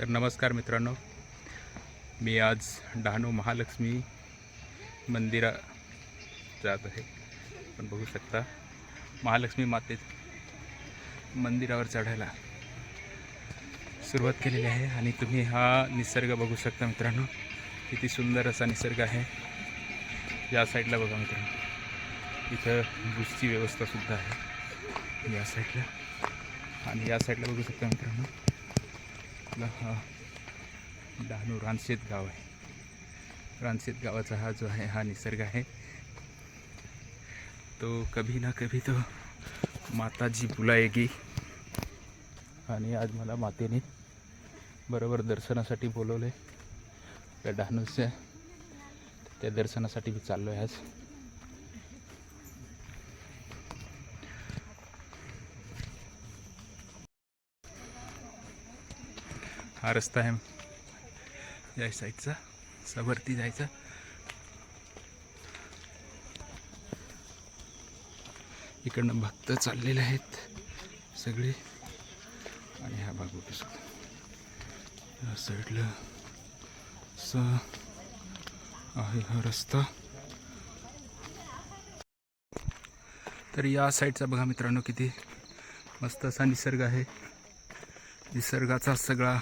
तर नमस्कार मित्रांनो. मी आज डहाणू महालक्ष्मी मंदिरा जात आहे. पण बघू शकता महालक्ष्मी माते मंदिरावर चढायला सुरुवात केलेली आहे. आणि तुम्ही हा निसर्ग बघू शकता मित्रांनो. किती सुंदर असा निसर्ग आहे. या साईडला बघा मित्रांनो. इथं भूसची व्यवस्थासुद्धा आहे. या साईडला. आणि या साईडला बघू शकता मित्रांनो. आपला हा. डहाणू रानशेत गाव आहे. रानशेत गावाचा हा जो आहे हा निसर्ग आहे. तो कभी ना कभी तो माताजी बुलायगी आणि आज मला मातेने बरोबर दर्शनासाठी बोलवले त्या डहाणूच्या त्या दर्शनासाठी मी चाललो आहे आज. हा रस्ता आहे या साईडचा सवरती जायचा. इकडनं भक्त चाललेले आहेत सगळे. आणि ह्या भाग बघू शकतो. या साईडला स आहे हा रस्ता. तर या साईडचा बघा मित्रांनो किती मस्त असा निसर्ग आहे. निसर्गाचा सगळा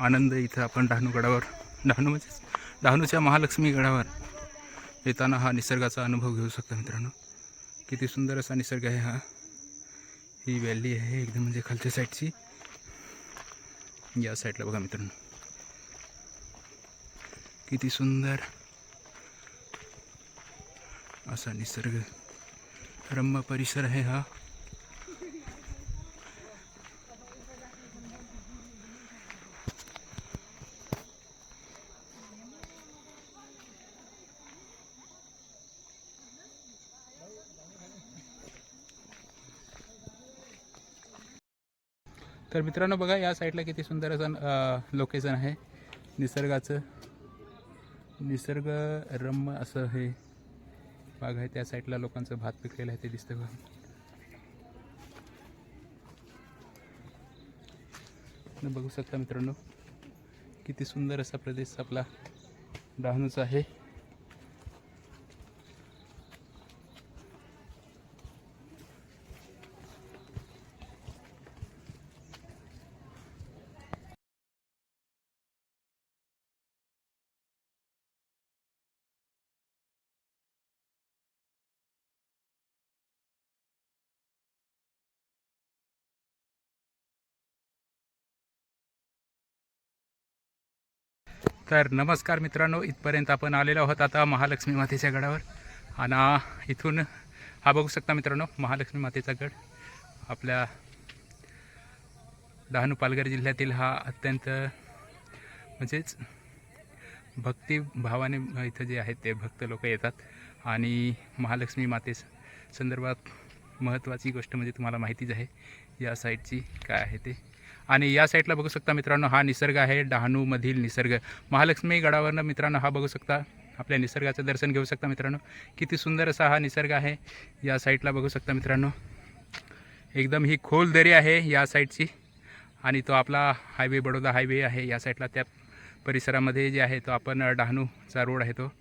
आनंद इथं आपण डहाणू गडावर डहाणू म्हणजेच डहाणूच्या महालक्ष्मी गडावर येताना हा निसर्गाचा अनुभव घेऊ शकता मित्रांनो. किती सुंदर असा निसर्ग आहे हा. ही व्हॅली आहे एकदम म्हणजे खालच्या साईडची या साईडला बघा मित्रांनो. किती सुंदर असा निसर्ग. रम्य परिसर आहे हा. तर मित्रांनो बघा या साईडला किती सुंदर असं लोकेशन आहे. निसर्गाचं निसर्गरम्य असं हे बाग आहे. त्या साईडला लोकांचं भात पिकलेलं आहे ते दिसतं बघा. बघू शकता मित्रांनो किती सुंदर असा प्रदेश आपला डहाणूचा आहे. तर नमस्कार मित्रांनो. इथपर्यंत आपण आलेलो आहोत आता महालक्ष्मी मातेच्या गडावर. आणि इथून हा बघू शकता मित्रांनो महालक्ष्मी मातेचा गड. आपल्या डहाणू पालघर जिल्ह्यातील हा अत्यंत म्हणजेच भक्तिभावाने इथं जे आहेत ते भक्त लोक येतात. आणि महालक्ष्मी माते संदर्भात महत्त्वाची गोष्ट म्हणजे तुम्हाला माहितीच आहे या साईडची काय आहे ते. आणि या साईडला बघू शकता मित्रांनो हा निसर्ग आहे डहाणूमधील निसर्ग. महालक्ष्मी गडावरनं मित्रांनो हा बघू शकता आपल्या निसर्गाचं दर्शन घेऊ शकता मित्रांनो. किती सुंदर असा हा निसर्ग आहे या साईडला बघू शकता मित्रांनो. एकदम ही खोल दरी आहे या साईडची आणि तो आपला हायवे बडोदा हायवे आहे या साईडला. त्या परिसरामध्ये जे आहे तो आपण डहाणूचा रोड आहे तो.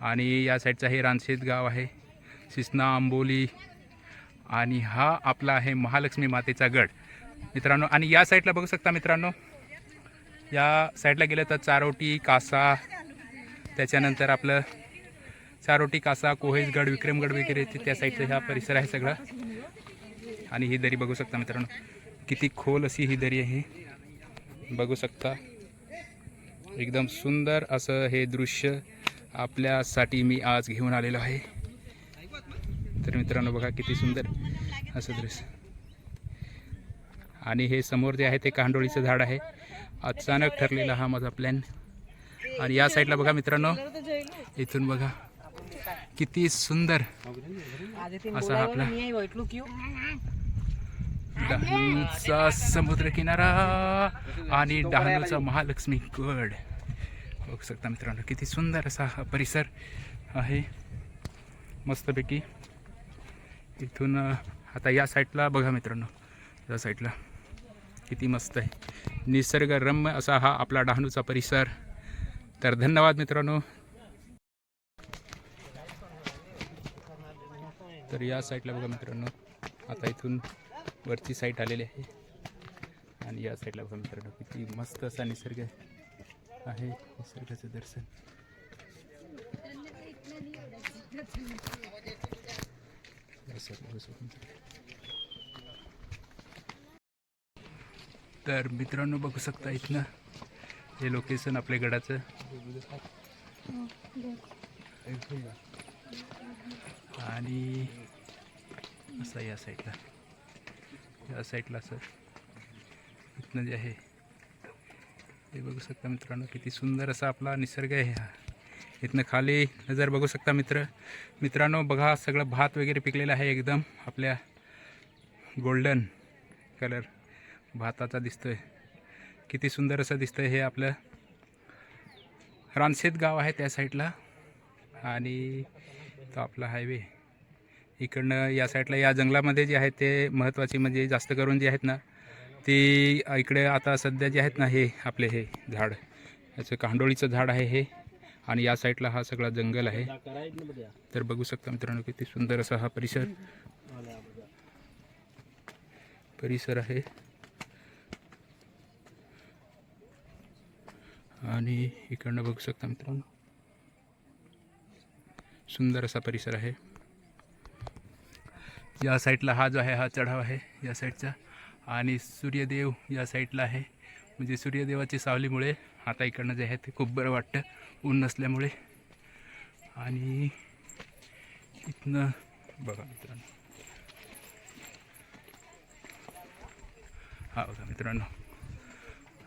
आणि या साईडचा हे रानशेत गाव आहे सिसना आंबोली. आणि हा आपला आहे महालक्ष्मी मातेचा गड. मित्रांनो आणि या साईडला बघू शकता मित्रांनो या साईडला गेलं तर चारोटी कासा त्याच्यानंतर आपलं चारोटी कासा कोहेजगड विक्रमगड वगैरे ते त्या साईडचा हा परिसर आहे सगळा. आणि ही दरी बघू शकता मित्रांनो किती खोल अशी ही दरी आहे. बघू शकता एकदम सुंदर असं हे दृश्य आपल्यासाठी मी आज घेऊन आलेलो आहे. तर मित्रांनो बघा किती सुंदर असं दृश्य. आणि हे समोर जे आहे ते कांडोळीचं झाड आहे. अचानक ठरलेला हा माझा प्लॅन आणि या साईडला बघा मित्रांनो इथून बघा. किती सुंदर असा हा आपला डहाणूचा समुद्र किनारा आणि डहाणूचा महालक्ष्मी गड. बघू शकता मित्रांनो किती सुंदर असा हा परिसर आहे. मस्तपैकी इथून आता या साईडला बघा मित्रांनो या साईडला किती मस्त आहे. निसर्गरम्य असा हा आपला डहाणूचा परिसर. तर धन्यवाद मित्रांनो. तर या साईडला बघा मित्रांनो. आता इथून वरची साईट आलेली आहे. आणि या साईडला बघा मित्रांनो किती मस्त असा निसर्ग आहे. निसर्गाचं दर्शन. या साईडला बघू शकतो. तर मित्रांनो बघू शकता इथनं हे लोकेशन आपल्या गडाचं. आणि असं या साईडला या साईडला असं. इथनं जे आहे हे बघू शकता मित्रांनो किती सुंदर असा आपला निसर्ग आहे हा. इथनं खाली नजर बघू शकता मित्र. मित्रांनो बघा सगळं भात वगैरे पिकलेलं आहे एकदम आपल्या गोल्डन कलर भाताचा दिसतोय. किती सुंदर असं दिसतंय हे आपलं रानशेत गाव आहे त्या साईडला. आणि तो आपला हायवे. इकडनं या साईडला या जंगलामध्ये जे आहे ते महत्त्वाची म्हणजे जास्त करून जे आहेत ना ती इकडे आता सध्या जे आहेत ना हे आपले हे झाड. याचं कांडोळीचं झाड आहे हे. आणि या साईडला हा सगळा जंगल आहे. तर बघू शकता मित्रांनो किती सुंदर असा हा परिसर. परिसर आहे. आणि इकडनं बघू शकता मित्रांनो. सुंदर असा परिसर आहे. या साईडला हा जो आहे हा चढाव आहे या साईडचा. आणि सूर्यदेव या साईडला आहे. म्हणजे सूर्यदेवाची सावलीमुळे आता इकडनं जे आहे ते खूप बरं वाटतं. ऊन नसल्यामुळे. आणि इथनं बघा मित्रांनो. हा बघा मित्रांनो.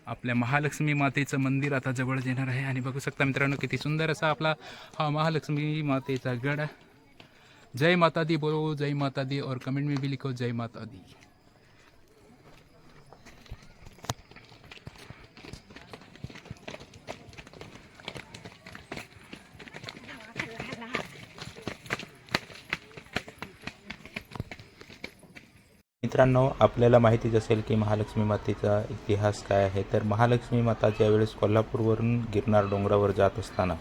आपल्या महालक्ष्मी मातेचं मंदिर आता जवळ येणार आहे. आणि बघू शकता मित्रांनो किती सुंदर असा आपला हा महालक्ष्मी मातेचा गड. जय माता दी बोलो जय माता दी और कमेंट में भी लिखो जय माता दी. मित्रांनो आपल्याला माहितीच असेल की महालक्ष्मी मातेचा इतिहास काय आहे. तर महालक्ष्मी माता ज्यावेळेस कोल्हापूरवरून गिरनार डोंगरावर जात असताना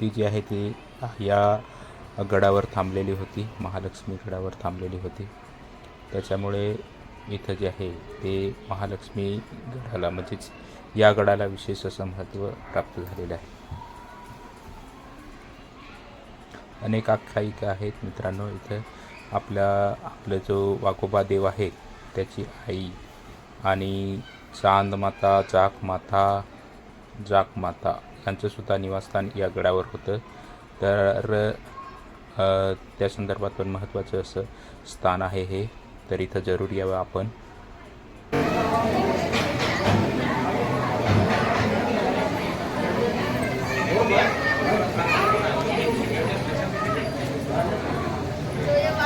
ती जी आहे ती या गडावर थांबलेली होती महालक्ष्मी गडावर थांबलेली होती. त्याच्यामुळे इथं जे आहे ते महालक्ष्मी गडाला म्हणजेच या गडाला विशेष असं महत्त्व प्राप्त झालेलं आहे. अनेक आख्यायिका आहेत मित्रांनो इथं. आपल्या आपलं जो वाकोबा देव आहे त्याची आई आणि चांद माता चाक माता जाक माता यांचंसुद्धा निवासस्थान या गडावर होतं. तर त्या संदर्भात पण महत्त्वाचं असं स्थान आहे हे. तर इथं जरूर यावं आपण.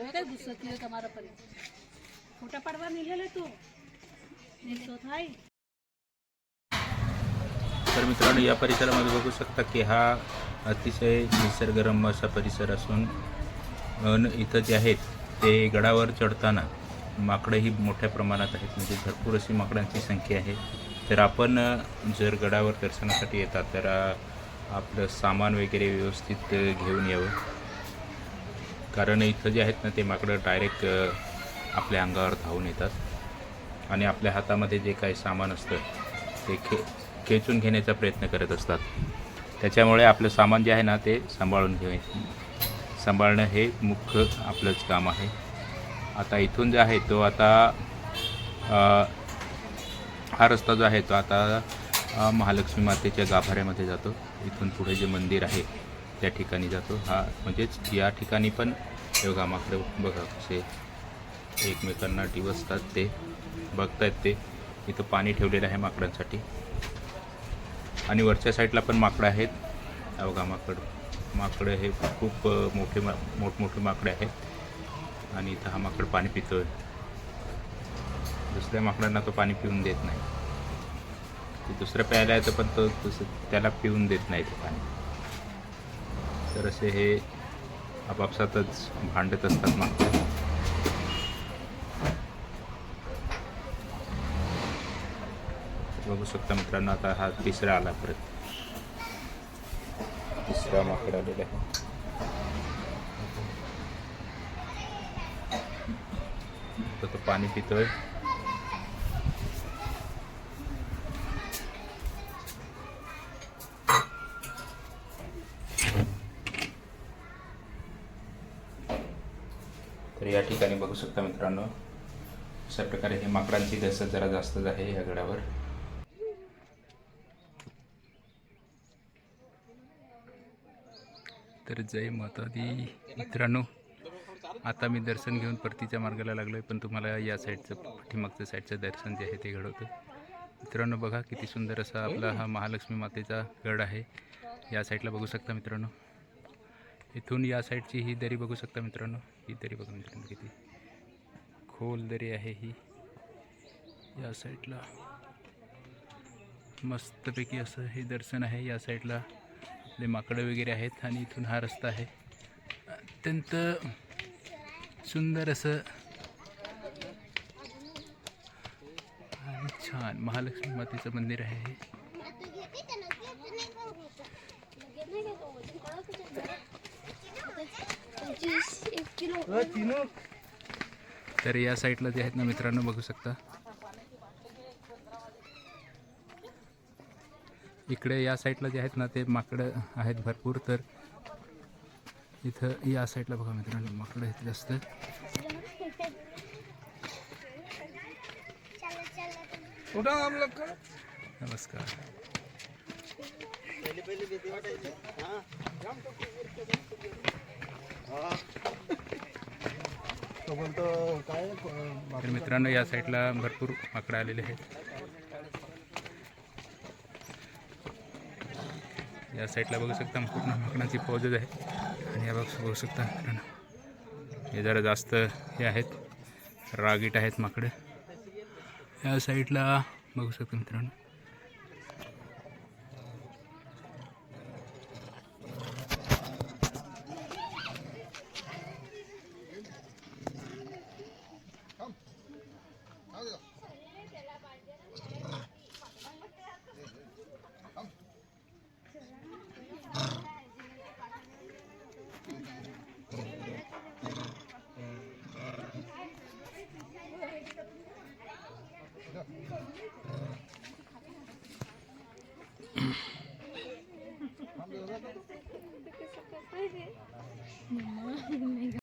उतरे तो काय घुसत नाही તમારા પર ફોટા પાડવા निघाले तू निघतो थाय तर मित्रांनो या परिसरामध्ये बघू शकता की हा अतिशय निसर्गरम्य असा परिसर असून अन इथं जे आहेत ते गडावर चढताना माकडंही मोठ्या प्रमाणात आहेत म्हणजे भरपूर अशी माकडांची संख्या आहे तर आपण अ, जर गडावर दर्शनासाठी येतात तर अ, आपलं सामान वगैरे व्यवस्थित अ, घेऊन यावं कारण इथं जे आहेत ना ते माकडं डायरेक्ट आपल्या अंगावर धावून येतात. आणि आपल्या हातामध्ये जे काही सामान असतं ते खे खेचून घेण्याचा प्रयत्न करत असतात. त्याच्यामुळे आपलं सामान जे आहे ना ते सांभाळून घे सांभाळणं हे मुख्य आपलंच काम आहे. आता इथून जो आहे तो आता हा रस्ता जो आहे तो आता महालक्ष्मी मातेच्या गाभाऱ्यामध्ये जातो. इथून पुढे जे मंदिर आहे त्या ठिकाणी जातो. हा म्हणजेच या ठिकाणी पण योगा बघा माकडे बघा कसे एकमेकांना डिवसतात ते बघतायत ते. इथं पाणी ठेवलेलं आहे माकडांसाठी. आणि वरच्या साईडला पण माकडं आहेत. अवघा माकड माकडं हे खूप मोठे मा मोठमोठे माकडे आहेत. आणि इथं हा माकड पाणी पितो आहे दुसऱ्या माकडांना तो पाणी पिऊन देत नाही. दुसरं प्यायला येतं पण तो तसं त्याला पिऊन देत नाही ते पाणी. तर असे हे आपापसातच भांडत असतात मग बघू शकता मित्रांनो आता हा तिसरा आला परत. तिसरा माकड आलेला आहे. तर तो पाणी पितोय. तर या ठिकाणी बघू शकता मित्रांनो अशा प्रकारे हे माकडांची दहशत जरा जास्तच आहे या गडावर. तर जय माता दी मित्रांनो आता मी दर्शन घेऊन परतीच्या मार्गाला लागलो आहे पण तुम्हाला या साईडचं पाठीमागचं साईडचं दर्शन जे आहे ते घडवतं. मित्रांनो बघा किती सुंदर असा आपला हा महालक्ष्मी मातेचा गड आहे. या साईडला बघू शकता मित्रांनो. इथून या साईडची ही दरी बघू शकता मित्रांनो. ही दरी बघा मित्रांनो किती खोल दरी आहे ही. या साईडला मस्तपैकी असं हे दर्शन आहे. या साईडला आपले माकडं वगैरे आहेत आणि इथून हा रस्ता आहे. अत्यंत सुंदर असं छान महालक्ष्मी मातेचं मंदिर आहे हे. पंचवीस तर या साईडला जे आहेत ना मित्रांनो बघू शकता. इकडे या साईडला जे आहेत ना ते माकडं आहेत भरपूर. तर इथं या साईडला बघा मित्रांनो माकडं आहेत जास्त. नमस्कार. तर मित्रांनो या साईडला भरपूर माकडं आलेले आहेत. या साईडला बघू शकता पूर्ण माकडांची फौजच आहे. आणि या बघ बघू शकता मित्रांनो हे जरा जास्त हे आहेत. रागीट आहेत माकडं. या साईडला बघू शकता मित्रांनो